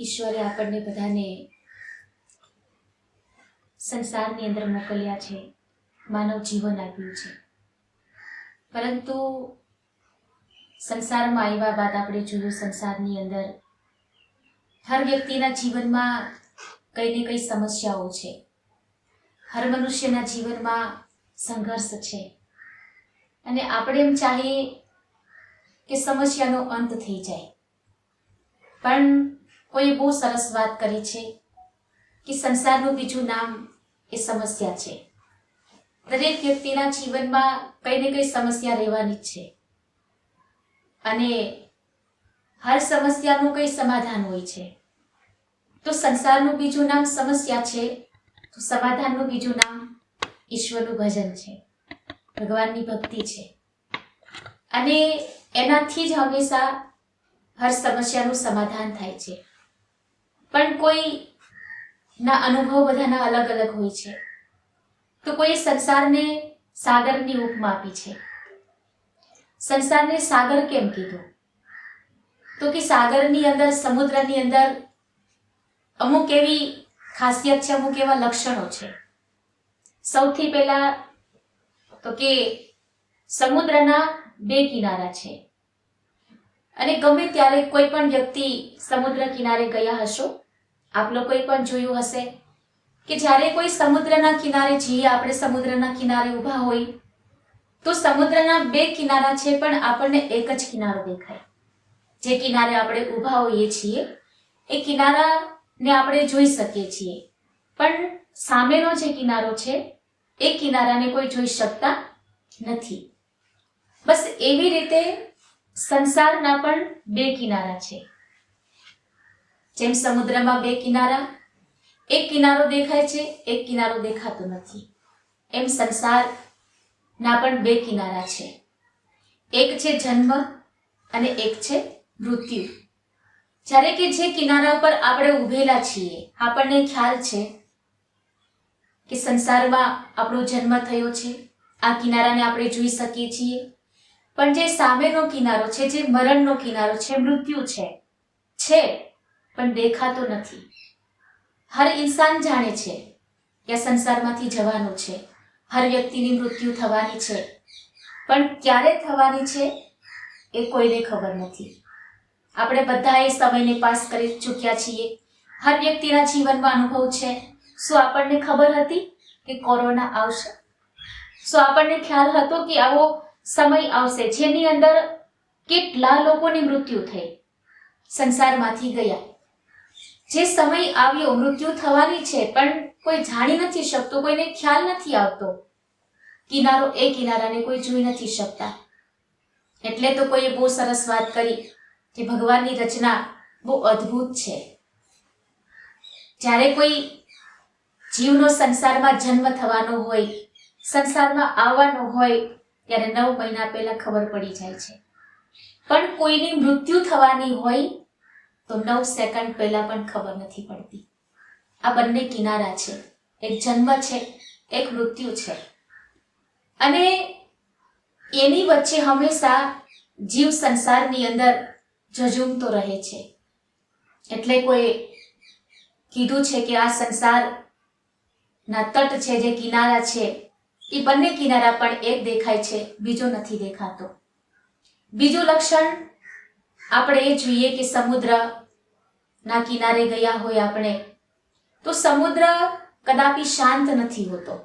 ઈશ્વરે આપણને બધાને સંસારની અંદર મોકલ્યા છે, માનવ જીવન આપ્યું છે. પરંતુ સંસારમાં આવ્યા બાદ આપણે જોયું સંસારની અંદર હર વ્યક્તિના જીવનમાં કઈ ને કઈ સમસ્યાઓ છે. હર મનુષ્યના જીવનમાં સંઘર્ષ છે. અને આપણે એમ ચાહીએ કે સમસ્યાનો અંત થઈ જાય. પણ કોઈ બહુ સરસ વાત કરી છે કે સંસારનું બીજું નામ એ સમસ્યા છે. દરેક વ્યક્તિના જીવનમાં કઈ ને કઈ સમસ્યા રહેવાની જ છે. અને હર સમસ્યાનું કઈ સમાધાન હોય છે. તો સંસારનું બીજું નામ સમસ્યા છે, તો સમાધાનનું બીજું નામ ઈશ્વરનું ભજન છે. ભગવાનની ભક્તિ છે. અને એનાથી જ હંમેશા હર સમસ્યાનું સમાધાન થાય છે. પણ કોઈ ના અનુભવ બધાના અલગ અલગ હોય છે. તો કોઈ સંસારને સાગરની ઉપમા આપી છે. સંસારને સાગર કેમ કીધું? તો કે સાગરની અંદર, સમુદ્રની અંદર અમુક એવી ખાસિયત છે, અમુક એવા લક્ષણો છે. સૌથી પહેલા તો કે સમુદ્રના બે કિનારા છે. અને ગમે ત્યારે કોઈ પણ વ્યક્તિ સમુદ્ર કિનારે ગયા હશો આપ લોકોએ પણ જોયું હશે કે જ્યારે કોઈ સમુદ્રના કિનારે જઈએ, આપણે સમુદ્રના કિનારે ઊભા હોય, તો સમુદ્રના બે કિનારા છે પણ આપણને એક જ કિનારો દેખાય. જે કિનારે આપણે ઊભા હોઈએ છીએ, એ કિનારાને આપણે જોઈ શકીએ છીએ. પણ સામેનો જે કિનારો છે, એ કિનારાને કોઈ જોઈ શકતા નથી. બસ એવી રીતે સંસારના પણ બે કિનારા છે. જેમ સમુદ્રમાં બે કિનારા, એક કિનારો દેખાય છે, એક કિનારો દેખાતો નથી. એમ સંસારના પણ બે કિનારા છે. એક છે જન્મ અને એક છે મૃત્યુ. જ્યારે કે જે કિનારા ઉપર આપણે ઊભેલા છીએ, આપણને ખ્યાલ છે કે સંસારમાં આપણો જન્મ થયો છે. આ કિનારાને આપણે જોઈ શકીએ છીએ. પણ જે સામેનો કિનારો છે, જે મરણનો કિનારો છે, મૃત્યુ છે છે પણ દેખાતો નથી. હર ઇન્સાન જાણે છે કે સંસારમાંથી જવાનું છે. હર વ્યક્તિની મૃત્યુ થવાની છે. પણ ક્યારે થવાની છે એ કોઈને ખબર નથી. આપણે બધા એ સમયને પાસ કરી ચૂક્યા છીએ. હર વ્યક્તિના જીવનમાં અનુભવ છે. શું આપણને ખબર હતી કે કોરોના આવશે? શું આપણને ખ્યાલ હતો કે આવો સમય આવશે જેની અંદર કેટલા લોકોની મૃત્યુ થઈ? સંસારમાંથી ગયા. જે સમય આવ્યો મૃત્યુ થવાની છે, પણ કોઈ જાણી નથી શકતો, કોઈને ખ્યાલ નથી આવતો. કિનારો એ કિનારાને કોઈ જોઈ નથી શકતા. એટલે તો કોઈએ બહુ સરસ વાત કરી કે ભગવાનની રચના બહુ અદ્ભુત છે. જ્યારે કોઈ જીવનો સંસારમાં જન્મ થવાનો હોય, સંસારમાં આવવાનો હોય, ત્યારે નવ મહિના પહેલા ખબર પડી જાય છે. પણ કોઈની મૃત્યુ થવાની હોય તો નવ સેકન્ડ પહેલાં પણ ખબર નથી પડતી. આ બંને કિનારા છે. એક જન્મ છે, એક મૃત્યુ છે. અને એની વચ્ચે હંમેશા જીવ સંસારની અંદર ઝઝૂમતો રહે છે. એટલે કોઈ કીધું છે કે આ સંસારના તટ છે, જે કિનારા છે, એ બંને કિનારા પણ એક દેખાય છે, બીજો નથી દેખાતો. બીજું લક્ષણ આપણે એ જોઈએ કે સમુદ્ર ના કિનારે ગયા હોય આપણે, તો સમુદ્ર કદાપી શાંત નથી હોતો.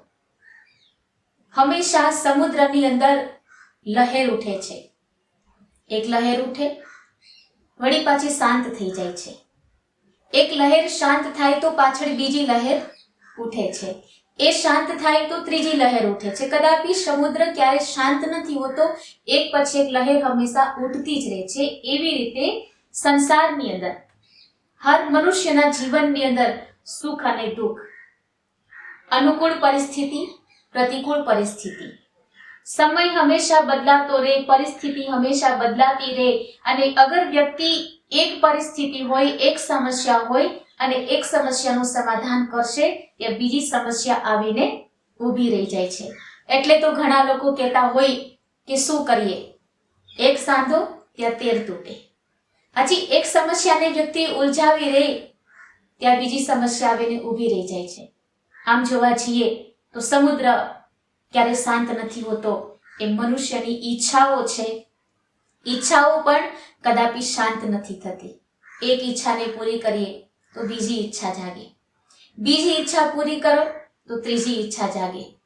હંમેશા સમુદ્રની અંદર લહેર ઉઠે છે. એક લહેર ઉઠે, વળી પાછી શાંત થઈ જાય છે. એક લહેર શાંત થાય તો પાછળ બીજી લહેર ઉઠે છે. એ શાંત થાય તો ત્રીજી લહેર ઉઠે છે. કદાપી સમુદ્ર ક્યારે શાંત નથી હોતો, એક પછી એક લહેર હંમેશા ઉઠતી જ રહે છે. એવી રીતે સંસારની અંદર હર મનુષ્યના જીવનની અંદર સુખ અને દુઃખ. અનુકૂળ પરિસ્થિતિ, પ્રતિકૂળ પરિસ્થિતિ. સમય હંમેશા બદલાતો રહે પરિસ્થિતિ હંમેશા બદલાતી રહે અને અગર વ્યક્તિ એક પરિસ્થિતિ હોય, એક સમસ્યા હોય અને એક સમસ્યાનું સમાધાન કરશે, ત્યાં બીજી સમસ્યા આવીને ઊભી રહી જાય છે. એટલે તો ઘણા લોકો કહેતા હોય કે શું કરીએ? એક સાંધો, ત્યાં તેર તૂટે. હજી એક સમસ્યાને વ્યક્તિ ઉલઝાવી રહે, ત્યાં બીજી સમસ્યા આવીને ઊભી રહી જાય છે. આમ જોવા જઈએ તો સમુદ્ર ક્યારે શાંત નથી હોતો. એ મનુષ્યની ઈચ્છાઓ છે. ઈચ્છાઓ પણ કદાપી શાંત નથી થતી. એક ઈચ્છાને પૂરી કરીએ તો બીજી ઈચ્છા જાગે. બીજી ઈચ્છા પૂરી કરો તો ત્રીજી ઈચ્છા જાગે.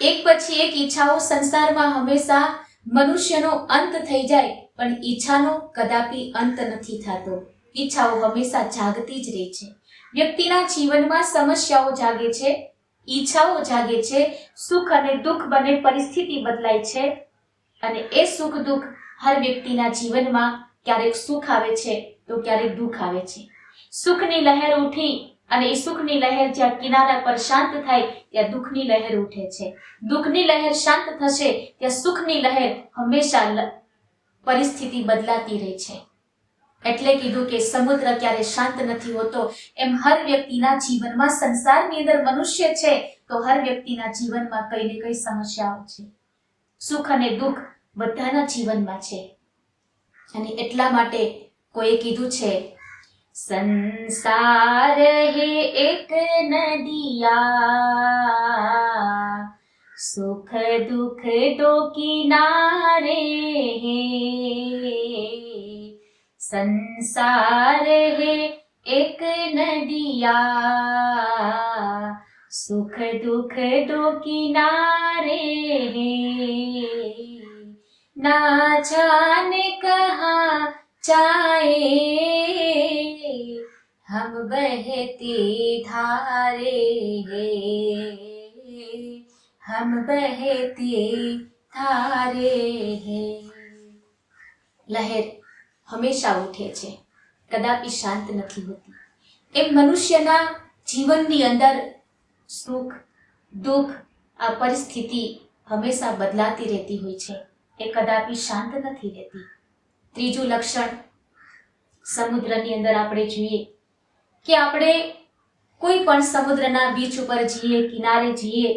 એક પછી એક ઈચ્છાઓ સંસારમાં હંમેશા મનુષ્યનો અંત થઈ જાય. પણ ઈચ્છાનો કદાપી અંત નથી થતો. ઈચ્છાઓ હંમેશા જાગતી જ રહે છે. વ્યક્તિના જીવનમાં સમસ્યાઓ જાગે છે, ઈચ્છાઓ જાગે છે, સુખ અને દુઃખ બંને પરિસ્થિતિ બદલાય છે અને એ સુખ દુઃખ હર વ્યક્તિના જીવનમાં ક્યારેક સુખ આવે છે તો ક્યારેક દુઃખ આવે છે. સુખની લહેર ઉઠી અને એ સુખની લહેર જ્યાં કિનારા પર શાંત થાય, ત્યાં દુઃખની લહેર ઉઠે છે. દુઃખની લહેર શાંત થશે, ત્યાં સુખની લહેર હંમેશા પરિસ્થિતિ બદલાતી રહે છે. એટલે કીધું કે સમુદ્ર ક્યારે શાંત નથી હોતો, એમ હર વ્યક્તિના જીવનમાં સંસારની અંદર મનુષ્ય છે, તો હર વ્યક્તિના જીવનમાં કઈ ને કઈ સમસ્યાઓ છે. સુખ અને દુઃખ બધાના જીવનમાં છે. અને એટલા માટે કોઈએ કીધું છે, સંસાર હે એક નદિયા. सुख दुख दो किनारे है संसार है एक नदिया। सुख दुख दो किनारे है ना जाने कहा चाहे हम बहती धारे हैं। हम बहती धारे हैं લહેર હંમેશા ઉઠે છે કદાપી શાંત નથી હોતી એમ મનુષ્યના જીવનની અંદર સુખ દુઃખ આ પરિસ્થિતિ હંમેશા બદલાતી રહેતી હોય છે એ કદાપી શાંત નથી રહેતી ત્રીજું લક્ષણ સમુદ્રની અંદર આપણે જોઈએ કે આપણે કોઈ પણ સમુદ્રના બીચ ઉપર જઈએ કિનારે જઈએ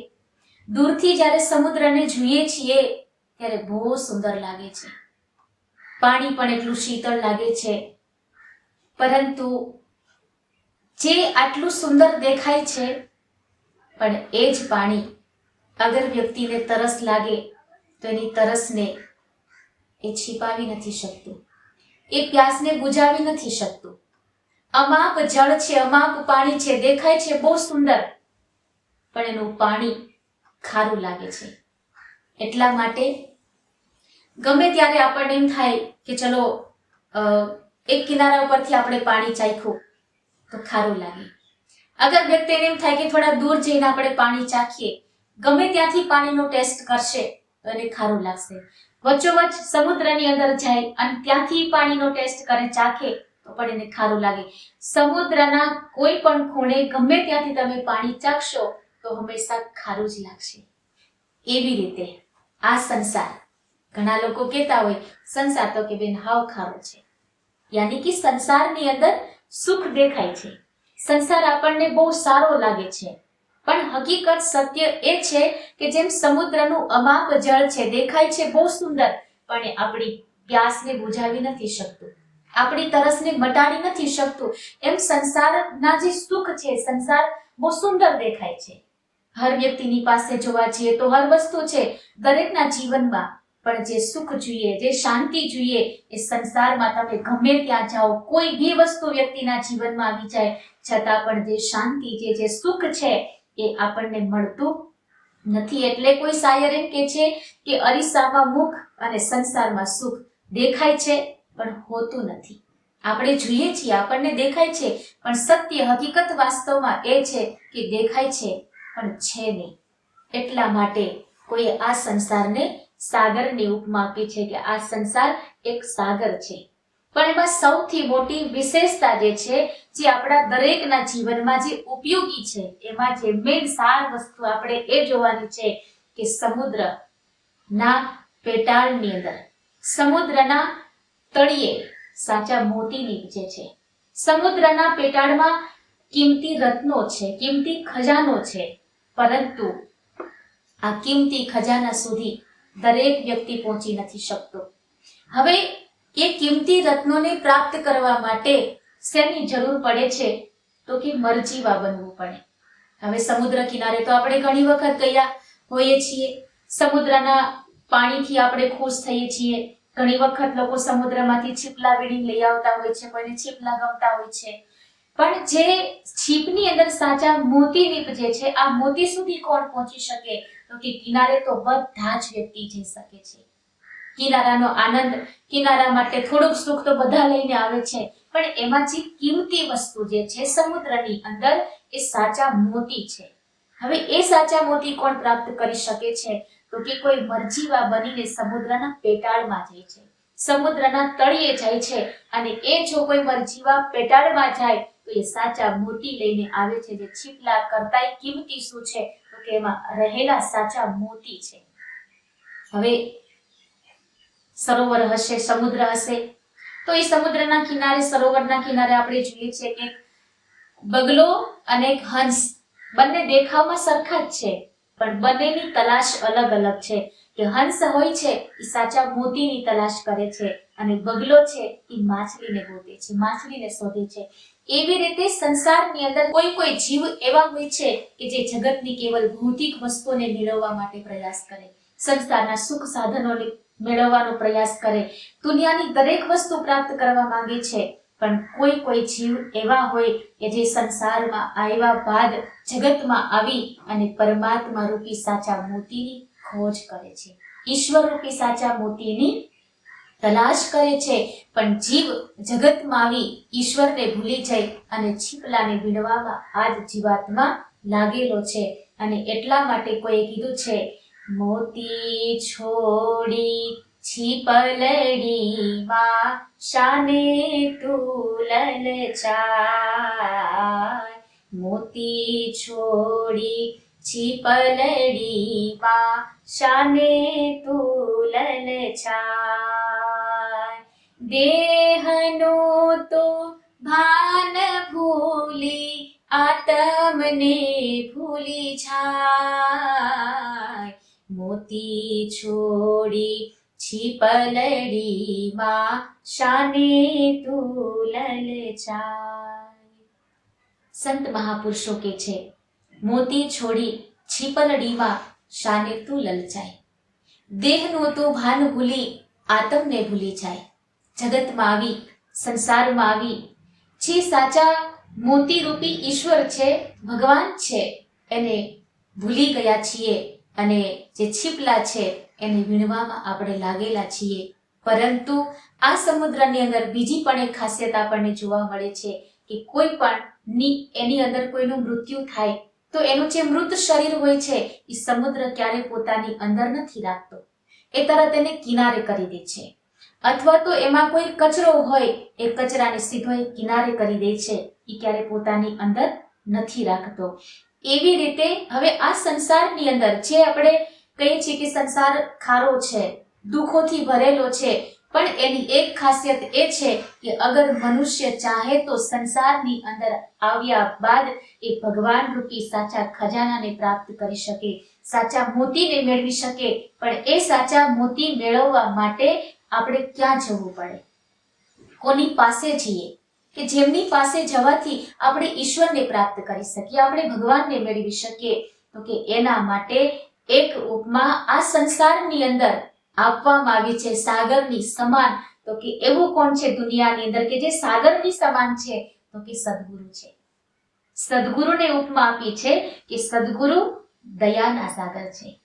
દૂરથી જ્યારે સમુદ્રને જોઈએ છીએ, ત્યારે બહુ સુંદર લાગે છે. પાણી પણ એટલું શીતળ લાગે છે. પરંતુ જે આટલું સુંદર દેખાય છે, પણ એ જ પાણી અગર વ્યક્તિને તરસ લાગે, તો એની તરસને એ છીપાવી નથી શકતું. એ પ્યાસને બુજાવી નથી શકતું. અમાપ જળ છે, અમાપ પાણી છે, દેખાય છે બહુ સુંદર. પણ એનું પાણી ખારું લાગે છે. એટલા માટે ગમે ત્યારે આપણને એમ થાય કે ચલો એક કિનારા ઉપરથી આપણે પાણી ચાખ્યું તો ખારું લાગે. અગર વ્યક્તિને એમ થાય કે થોડા દૂર જઈને આપણે પાણી ચાખીએ, ગમે ત્યાંથી પાણીનો ટેસ્ટ કરશે તો એને ખારું લાગશે. વચ્ચોવચ સમુદ્રની અંદર જાય અને ત્યાંથી પાણીનો ટેસ્ટ કરે, ચાખે તો પણ એને ખારું લાગે. સમુદ્રના કોઈ પણ ખૂણે ગમે ત્યાંથી તમે પાણી ચાખશો તો હંમેશા ખારું જ લાગશે. એવી રીતે આ સંસાર ઘણા લોકો કહેતા હોય, સંસાર તો કે બેન હાવ ખારો છે. યાની કે સંસારની અંદર સુખ દેખાય છે. સંસાર આપણને બહુ સારો લાગે છે. પણ હકીકત સત્ય એ છે કે જેમ સમુદ્રનું અમાપ જળ છે, દેખાય છે બહુ સુંદર, પણ આપણી પ્યાસને બુઝાવી નથી શકતું. આપણી તરસને મટાડી નથી શકતું. એમ સંસારના જે સુખ છે, સંસાર બહુ સુંદર દેખાય છે. હર વ્યક્તિની પાસે જોવા જઈએ તો હર વસ્તુ છે દરેકના જીવનમાં. પણ જે સુખ જોઈએ, જે શાંતિ જોઈએ, એ સંસારમાં તમે ગમે ત્યાં જાઓ, કોઈ બી વસ્તુ વ્યક્તિના જીવનમાં આવી જાય, છતાં પણ જે શાંતિ જે જે સુખ છે, એ આપણને મળતું નથી. એટલે કોઈ શાયર એમ કે છે કે અરીસામાં મુખ અને સંસારમાં સુખ દેખાય છે, પણ હોતું નથી. આપણે જોઈએ છીએ, આપણને દેખાય છે, પણ સત્ય હકીકત વાસ્તવમાં એ છે કે દેખાય છે. પણ છે નહીં. એટલા માટે કોઈએ આ સંસારને સાગરની ઉપમા આપી છે કે આ સંસાર એક સાગર છે. પણ એમાં સૌથી મોટી વિશેષતા જે છે, જે આપણા દરેકના જીવનમાં જે ઉપયોગી છે, એમાં જે મેન સાર વસ્તુ આપણે એ જોવાની છે કે સમુદ્ર ના પેટાળની અંદર, સમુદ્રના તળિયે સાચા મોતી નીપજે છે. સમુદ્રના પેટાળમાં કિંમતી રત્નો છે, કિંમતી ખજાનો છે. પરંતુ આ કિંમતી ખજાના સુધી દરેક વ્યક્તિ પહોંચી નથી શકતો. હવે એ કિંમતી રત્નોને પ્રાપ્ત કરવા માટે શેની જરૂર પડે છે? તો કે મરજીવા બનવું પડે. હવે સમુદ્ર કિનારે તો આપણે ઘણી વખત ગયા હોઈએ છીએ. સમુદ્રના પાણીથી આપણે ખુશ થઈએ છીએ. ઘણી વખત લોકો સમુદ્રમાંથી છીપલા વીણી લઈ આવતા હોય છે કોઈને છીપલા ગમતા હોય છે. પણ જે છીપની અંદર સાચા મોતી નીપજે છે, આ મોતી સુધી કોણ પહોંચી શકે? તો કે કિનારે તો બધા જ વ્યક્તિ જઈ શકે છે. કિનારાનો આનંદ, કિનારા માટે થોડુંક સુખ તો બધા લઈને આવે છે. પણ એમાં જે કિંમતી વસ્તુ જે છે, સમુદ્રની અંદર એ સાચા મોતી છે. હવે એ સાચા મોતી કોણ પ્રાપ્ત કરી શકે છે? તો કે કોઈ મરજીવા બનીને સમુદ્રના પેટાળમાં જાય છે. સમુદ્રના તળિયે જાય છે અને એ જો કોઈ મરજીવા પેટાળમાં જાય તો એ સાચા મોતી લઈને આવે છે જે છીપલા કરતાંય કિંમતી શું છે? તો કે એમાં રહેલા સાચા મોતી છે. હવે સરોવર હશે, સમુદ્ર હશે, તો એ સમુદ્રના કિનારે, સરોવરના કિનારે આપણે જોઈએ છે કે બગલો અને એક હંસ બંને દેખાવમાં સરખા જ છે, પણ બંનેની તલાશ અલગ અલગ છે. કે હંસ હોય છે, એ સાચા મોતીની તલાશ કરે છે અને બગલો છે, એ માછલીને ગોતે છે, માછલીને શોધે છે. એવી રીતે સંસારની અંદર કોઈ કોઈ જીવ એવા હોય છે કે જે જગતની કેવલ ભૌતિક વસ્તુઓને મેળવવા માટે પ્રયાસ કરે. સંસારના સુખ સાધનોને મેળવવાનો પ્રયાસ કરે. દુનિયાની દરેક વસ્તુ પ્રાપ્ત કરવા માંગે છે, પણ કોઈ કોઈ જીવ એવા હોય કે જે સંસારમાં આવ્યા બાદ જગતમાં આવી અને પરમાત્મા રૂપી સાચા મોતીની ખોજ કરે છે. ઈશ્વર રૂપી સાચા મોતીની તલાશ કરે છે. પણ જીવ જગતમાં આવી ઈશ્વરને ભૂલી જાય અને છીપલાને ભીડવામાં આજ જીવાત્મા લાગેલો છે. અને એટલા માટે કોઈએ કીધું છે, મોતી છોડી છીપલડીમાં શાને તુલન ચાય મોતી છોડી છીપલડીમાં શાને તુલન ચાય દેહનો તો ભાન ભૂલી આતમને ભૂલી જાય. મોતી છોડી છીપલડીમાં શાને તુલલ જાય. સંત મહાપુરુષો કે છે, મોતી છોડી છીપલડીમાં શાને તું લલચાય દેહનું તું ભાન ભૂલી આતમને ભૂલી જાય. જગતમાં આવી, સંસારમાં આવી. જે સાચા મોતીરૂપી ઈશ્વર છે, ભગવાન છે, એને ભૂલી ગયા છીએ અને જે છીપલા છે, એને વીણવામાં આપણે લાગેલા છીએ. પરંતુ આ સમુદ્રની અંદર બીજી પણ એક ખાસિયત આપણને જોવા મળે છે કે કોઈ પણ ની, એની અંદર કોઈનું મૃત્યુ થાય, તો એનું જે મૃત શરીર હોય છે એ સમુદ્ર ક્યારે પોતાની અંદર નથી રાખતો. એ તરત એને કિનારે કરી દે છે. અથવા તો એમાં કોઈ કચરો હોય, એ કચરાને સીધો કિનારે કરી દે છે. એ ક્યારે પોતાની અંદર નથી રાખતો. એવી રીતે હવે આ સંસારની અંદર જે આપણે કહીએ છીએ કે સંસાર ખારો છે, દુઃખોથી ભરેલો છે, પણ એની એક ખાસિયત એ છે કે અગર મનુષ્ય ચાહે તો સંસારની અંદર આવ્યા બાદ એ ભગવાન રૂપી સાચા ખજાનાને પ્રાપ્ત કરી શકે, સાચા મોતીને મેળવી શકે, પણ એ સાચા મોતી મેળવવા માટે આપણે ક્યાં જવું પડે? કોની પાસે જઈએ? કે જેમની પાસે જવાથી આપણે ઈશ્વરને પ્રાપ્ત કરી શકીએ, આપણે ભગવાનને મેળવી શકીએ? તો કે એના માટે એક ઉપમા આ સંસારની અંદર આપવામાં આવી છે, સાગરની સમાન. તો કે એવું કોણ છે દુનિયાની અંદર કે જે સાગરની સમાન છે? તો કે સદગુરુ છે. સદગુરુને ઉપમા આપી છે કે સદગુરુ દયાના સાગર છે.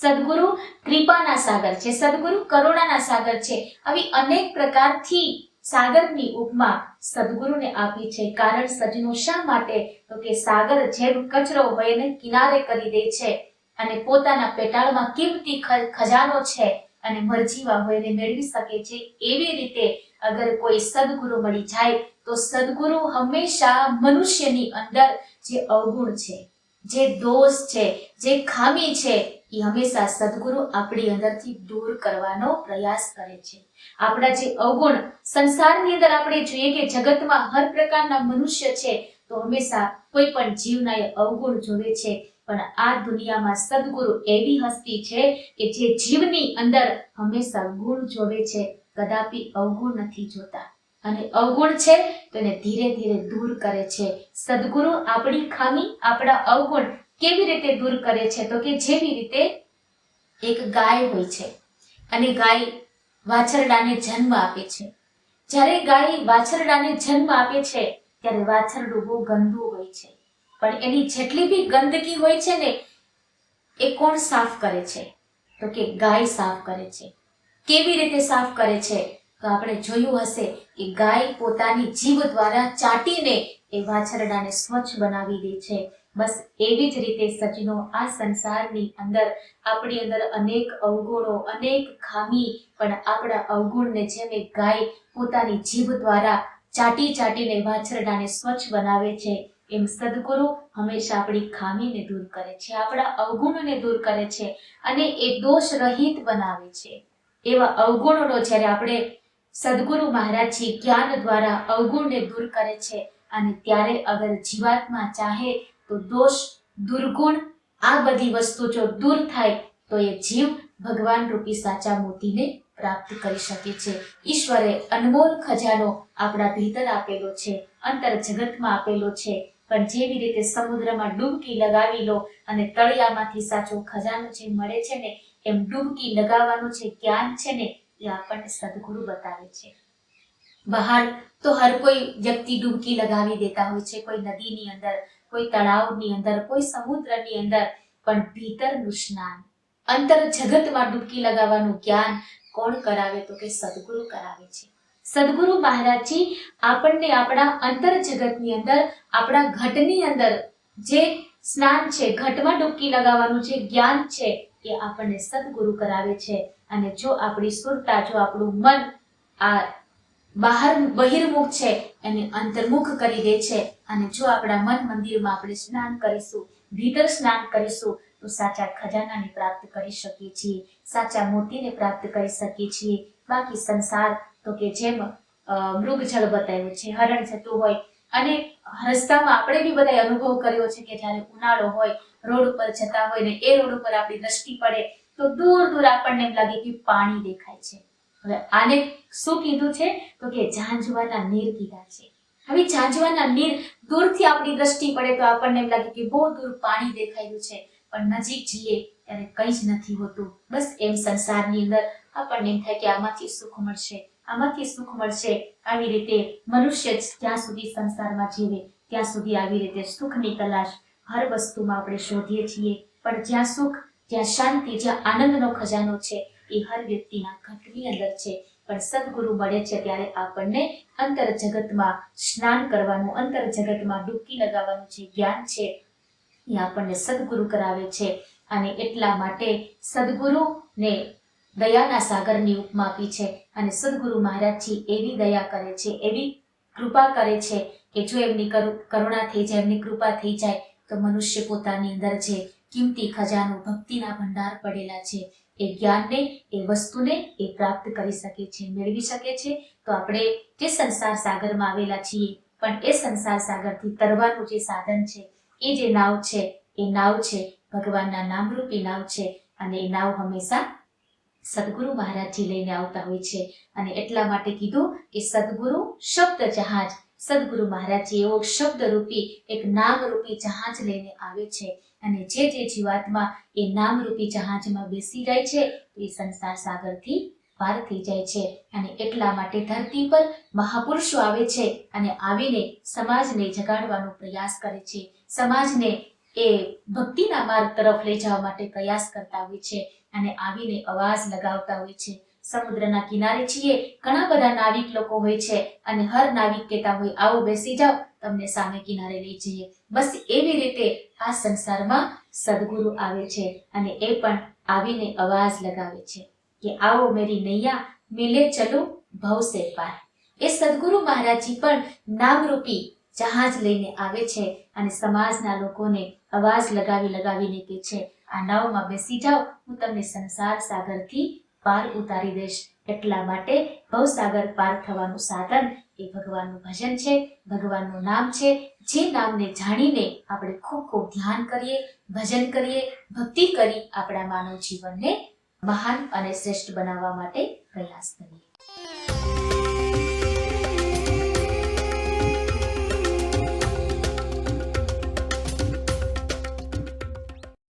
સદગુરુ કૃપાના સાગર છે. સદગુરુ કરુણાના સાગર છે. આવી અનેક પ્રકારથી સાગરની ઉપમા સદગુરુને આપી છે. કારણ સજનો શા માટે? તો કે સાગર જેમ કચરો હોય એને કિનારે કરી દે છે અને પોતાના પેટાળમાં કિંમતી ખજાનો છે અને મરજીવા હોય એને મેળવી શકે છે. એવી રીતે અગર કોઈ સદગુરુ મળી જાય, તો સદગુરુ હંમેશા મનુષ્યની અંદર જે અવગુણ છે, જે દોષ છે, જે ખામી છે એ હંમેશા સદગુરુ આપણી અંદરથી દૂર કરવાનો પ્રયાસ કરે છે. આપણા જે અવગુણ સંસારની અંદર આપણે જોઈએ કે જગતમાં હર પ્રકારના મનુષ્ય છે, તો હંમેશા કોઈ પણ જીવના એ અવગુણ જોવે છે. પણ આ દુનિયામાં સદગુરુ એવી હસ્તી છે કે જે જીવની અંદર હંમેશા ગુણ જોવે છે, કદાપી અવગુણ નથી જોતા. અને અવગુણ છે તો એને ધીરે ધીરે દૂર કરે છે. સદગુરુ આપણી ખામી, આપણા અવગુણ કેવી રીતે દૂર કરે છે? તો કે જેવી રીતે એક ગાય હોય છે અને ગાય વાછરડાને જન્મ આપે છે. જ્યારે ગાય વાછરડાને જન્મ આપે છે, ત્યારે વાછરડું બહુ ગંદુ હોય છે. પણ એની જેટલી બી ગંદકી હોય છે ને, એ કોણ સાફ કરે છે? તો કે ગાય સાફ કરે છે. કેવી રીતે સાફ કરે છે? તો આપણે જોયું હશે કે ગાય પોતાની જીભ દ્વારા ચાટીને એ વાછરડાને સ્વચ્છ બનાવી દે છે. બસ એવી જ રીતે સચિનો આ સંસારની અંદર, આપણી અંદર અનેક અવગુણો, અનેક ખામી, પણ આપણા અવગુણને જેમ એક ગાય પોતાની જીભ દ્વારા ચાટી ચાટીને વાછરડાને સ્વચ્છ બનાવે છે, એમ સદગુરુ હંમેશા આપણી ખામીને દૂર કરે છે, આપણા અવગુણોને દૂર કરે છે અને એ દોષ રહિત બનાવે છે. એવા અવગુણોનો જ્યારે આપણે સદગુરુ મહારાજજી જ્ઞાન દ્વારા અવગુણને દૂર કરે છે અને ત્યારે અગર જીવાત્મા ચાહે તો દોષ, દુર્ગુણ, આ બધી વસ્તુ જો દૂર થાય, તો એ જીવ ભગવાન રૂપી સાચા મોતીને પ્રાપ્ત કરી શકે છે. ઈશ્વરે અનમોલ ખજાનો આપણા ભીતર આપેલો છે, અંતર જગતમાં આપેલો છે. પણ જેવી રીતે સમુદ્રમાં ડૂબકી લગાવી લો અને તળિયામાંથી સાચો ખજાનો જે મળે છે ને, એમ ડૂબકી લગાવવાનું જે જ્ઞાન છે ને, એ આપણને સદગુરુ બતાવે છે. બહાર તો હર કોઈ વ્યક્તિ ડૂબકી લગાવી દેતા હોય છે, કોઈ નદીની અંદર. કોઈ તળાવની અંદર, કોઈ સમુદ્રની અંદર, પણ ભીતરનું સ્નાન. અંતર જગતમાં ડૂબકી લગાવવાનું જ્ઞાન કોણ કરાવે તો કે સદગુરુ કરાવે છે. સદગુરુ મહારાજજી, આપણને આપણા અંતર જગતની અંદર, આપણા ઘટની અંદર જે સ્નાન છે, ઘટમાં ડૂબકી લગાવવાનું જે જ્ઞાન છે, એ આપણને સદગુરુ કરાવે છે. અને જો આપણી સુરતા, જો આપણું મન આ બહાર બહિર્મુખ છે, એને અંતર્મુખ કરી દે છે. અને જો આપણા મન મંદિરમાં આપણે સ્નાન કરીશું, ભીતર સ્નાન કરીશું, તો સાચા ખજાનાને પ્રાપ્ત કરી શકીએ છીએ, સાચા મૂર્તિને પ્રાપ્ત કરી શકીએ છીએ. બાકી સંસાર તો કે જેમ મૃગજળ બતાવ્યું છે, હરણ જતું હોય. અને રસ્તામાં આપણે બી બધા અનુભવ કર્યો છે કે જ્યારે ઉનાળો હોય, રોડ ઉપર જતા હોય ને એ રોડ ઉપર આપણી દ્રષ્ટિ પડે, તો દૂર દૂર આપણને એમ લાગે કે પાણી દેખાય છે. હવે આને શું કીધું છે? તો કે ઝાંઝવાના નીર કીધા છે. હવે ઝાંઝવાના નીર દૂરથી આપણી દ્રષ્ટિ પડે તો આપણને એમ લાગે કે બહુ દૂર પાણી દેખાયું છે. પણ નજીક જઈએ ત્યારે કંઈ જ નથી હોતું. બસ એમ સંસારની અંદર આપણને એમ થાય કે આમાંથી સુખ મળશે. આમાંથી સુખ મળશે. આવી રીતે મનુષ્ય જ ત્યાં સુધી સંસારમાં જીવે. ત્યાં સુધી આવી રીતે સુખની તલાશ હર વસ્તુમાં આપણે શોધીએ છીએ. પણ જ્યાં સુખ, જ્યાં શાંતિ, જ્યાં આનંદનો ખજાનો છે એ હર વ્યક્તિના ઘટની અંદર છે. પણ સદગુરુ મળે છે ત્યારે આપણને અંતર જગતમાં સ્નાન કરવાનું અંતર જગતમાં ડૂબકી લગાવવાનું જે જ્ઞાન છે, એ આપણને સદગુરુ કરાવે છે. અને એટલા માટે સદગુરુને દયાના સાગરની ઉપમા આપી છે. અને સદગુરુ મહારાજજી એવી દયા કરે છે, એવી કૃપા કરે છે કે જો એમની કરુણા થઈ જાય, એમની કૃપા થઈ જાય, તો મનુષ્ય પોતાની અંદર જે કિંમતી ખજાનો, ભક્તિના ભંડાર પડેલા છે એ જ્ઞાનને, એ વસ્તુને એ પ્રાપ્ત કરી શકે છે, મેળવી શકે છે. તો આપણે જે સંસાર સાગરમાં આવેલા છીએ, પણ એ સંસાર સાગરથી તરવાનું જે સાધન છે, એ જે નાવ છે, એ નાવ છે, ભગવાનના નામરૂપી નાવ છે, અને એ નાવ હંમેશા સદગુરુ મહારાજજી લઈને આવતા હોય છે. અને એટલા માટે કીધું કે સદગુરુ શબ્દ જહાજ, સદગુરુ મહારાજજી એવો શબ્દરૂપી, એક નામરૂપી જહાજ લઈને આવે છે અને જે જે જીવાત્મા એ નામરૂપી જહાજમાં બેસી જાય છે, એ સંસાર સાગરથી પાર થઈ જાય છે અને એટલા માટે ધરતી પર મહાપુરુષો આવે છે અને આવીને સમાજને જગાડવાનો પ્રયાસ કરે છે. સમાજને એ ભક્તિના માર્ગ તરફ લઈ જવા માટે પ્રયાસ કરતા હોય છે અને આવીને અવાજ લગાવતા હોય છે. સમુદ્રના કિનારે છીએ. ઘણા બધા નાવિક લોકો હોય છે અને હર નાવિક કહેતા હોય, આવો બેસી જાઓ, તમને સામે કિનારે લઈ જઈએ. બસ એવી રીતે આ સંસારમાં સદગુરુ આવે છે અને એ પણ આવીને અવાજ લગાવે છે કે, આવો મેરી નૈયા, મિલે ચલો ભવ સે પાર. એ સદગુરુ મહારાજજી પણ નામરૂપી જહાજ લઈને આવે છે અને સમાજના લોકોને અવાજ લગાવી લગાવીને કહે છે, આ નાવમાં બેસી જાઓ, હું તમને સંસાર સાગરથી પાર ઉતારી દઈશ એટલા માટે ભવસાગર પાર થવાનું સાધન એ ભગવાનનું ભજન છે, ભગવાનનું નામ છે. જે નામને જાણીને આપણે ખૂબ ખૂબ ધ્યાન કરીએ, ભજન કરીએ, ભક્તિ કરી આપણા માનવ જીવનને મહાન અને શ્રેષ્ઠ બનાવવા માટે પ્રયાસ કરીએ.